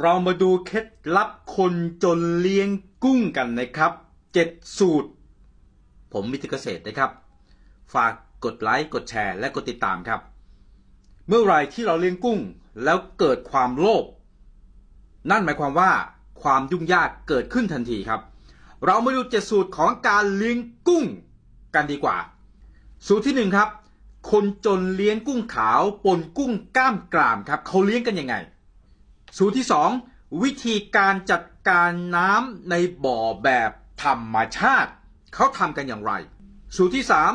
เรามาดูเคล็ดลับคนจนเลี้ยงกุ้งกันนะครับเจ็ดสูตร ผมมิตรเกษตรนะครับ ฝากกดไลค์กดแชร์และกดติดตามครับ เมื่อไรที่เราเลี้ยงกุ้งแล้วเกิดความโลภนั่นหมายความว่าความยุ่งยากเกิดขึ้นทันทีครับ เรามาดูเจ็ดสูตรของการเลี้ยงกุ้งกันดีกว่า สูตรที่หนึ่งครับ คนจนเลี้ยงกุ้งขาวปนกุ้งกล้ามกรามครับ เขาเลี้ยงกันยังไง สูตรที่สองวิธีการจัดการน้ำในบ่อแบบธรรมชาติ เขาทำกันอย่างไร สูตรที่สาม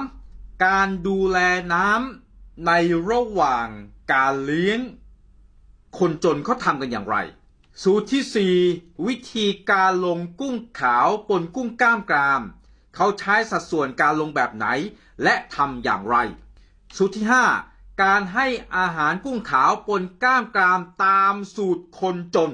การดูแลน้ำในระหว่างการเลี้ยง คนจนเขาทำกันอย่างไร สูตรที่สี่วิธีการลงกุ้งขาวปนกุ้งกล้ามกราม เขาใช้สัดส่วนการลงแบบไหน และทำอย่างไร สูตรที่ 5 การให้อาหารกุ้งขาวปนก้ามกรามตามสูตรคนจน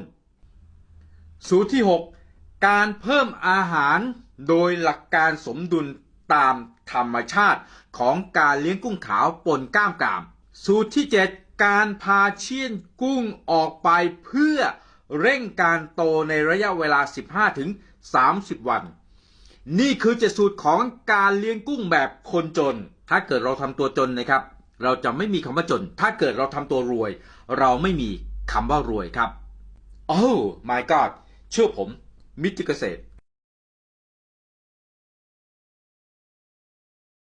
สูตรที่ 6 การเพิ่มอาหารโดยหลักการสมดุลตามธรรมชาติของการเลี้ยงกุ้งขาวปนก้ามกราม สูตรที่ 7 การพาเชี่ยนกุ้งออกไปเพื่อเร่งการโตในระยะเวลา 15-30 วัน นี่คือเจ็ดสูตรของการเลี้ยงกุ้งแบบคนจน ถ้าเกิดเราทำตัวจนนะครับ เราจะไม่มีคำว่าจน ถ้าเกิดเราทำตัวรวย เราไม่มีคำว่ารวยครับ Oh my god เชื่อผม มิตรเกษตร